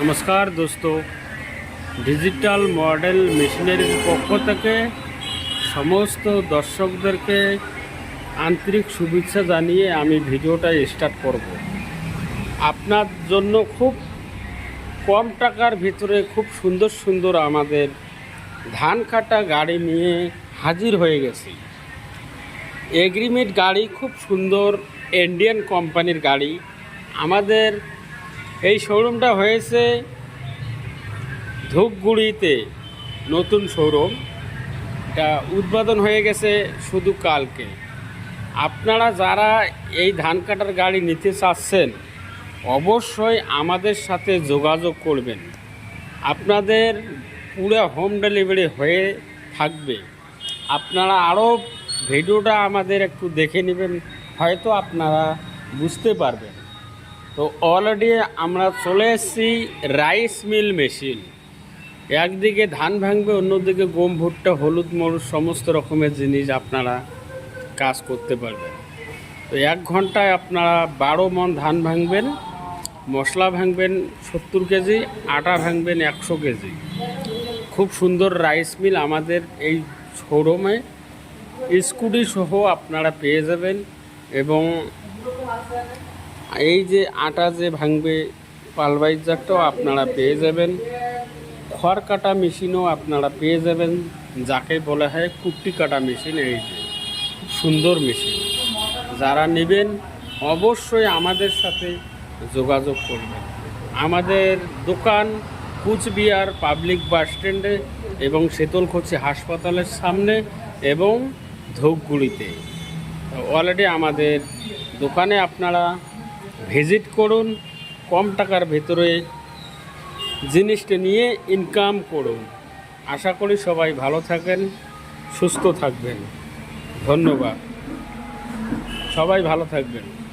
নমস্কার দোস্ত। Digital model মেশিনারির পক্ষ থেকে সমস্ত দর্শকদেরকে আন্তরিক শুভেচ্ছা জানিয়ে আমি ভিডিওটা স্টার্ট করব। আপনার জন্য খুব কম টাকার ভিতরে খুব সুন্দর সুন্দর আমাদের ধান কাটা গাড়ি নিয়ে হাজির হয়ে গেছি। এগ্রিমেন্ট গাড়ি খুব সুন্দর ইন্ডিয়ান কোম্পানির গাড়ি। আমাদের এই শোরুমটা হয়েছে ধূপগুড়িতে, নতুন শোরুম। এটা উদ্বোধন হয়ে গেছে শুধু কালকে। আপনারা যারা এই ধান কাটার গাড়ি নিতে চাচ্ছেন, অবশ্যই আমাদের সাথে যোগাযোগ করবেন। আপনাদের পুরো হোম ডেলিভারি হয়ে থাকবে। আপনারা আরও ভিডিওটা আমাদের একটু দেখে নেবেন, হয়তো আপনারা বুঝতে পারবেন। তো অলরেডি আমরা চলে এসেছি রাইস মিল মেশিন একদিকে ধান ভাঙবে, অন্যদিকে গম, ভুট্টা, হলুদ, মরুচ, সমস্ত রকমের জিনিস আপনারা কাজ করতে পারবেন। তো এক ঘন্টায় আপনারা বারো মন ধান ভাঙবেন, মশলা ভাঙবেন সত্তর কেজি, আটা ভাঙবেন একশো কেজি। খুব সুন্দর রাইস মিল আমাদের এই শোরুমে স্কুটি সহ আপনারা পেয়ে যাবেন এবং এই যে আটা যে ভাঙবে, পালবাইজারটাও আপনারা পেয়ে যাবেন। খড় কাটা মেশিনও আপনারা পেয়ে যাবেন। যাকে বলা হয় কুট্টি কাটা মেশিন, এই যে সুন্দর মেশিন। যারা নেবেন, অবশ্যই আমাদের সাথে যোগাযোগ করবেন। আমাদের দোকান কুচবিহার পাবলিক বাস স্ট্যান্ডে এবং শীতলকুচি হাসপাতালের সামনে এবং ধূপগুড়িতে। অলরেডি আমাদের দোকানে আপনারা ভিজিট করুন, কম টাকার ভেতরে জিনিসটা নিয়ে ইনকাম করুন। আশা করি সবাই ভালো থাকেন, সুস্থ থাকবেন। ধন্যবাদ। সবাই ভালো থাকবেন।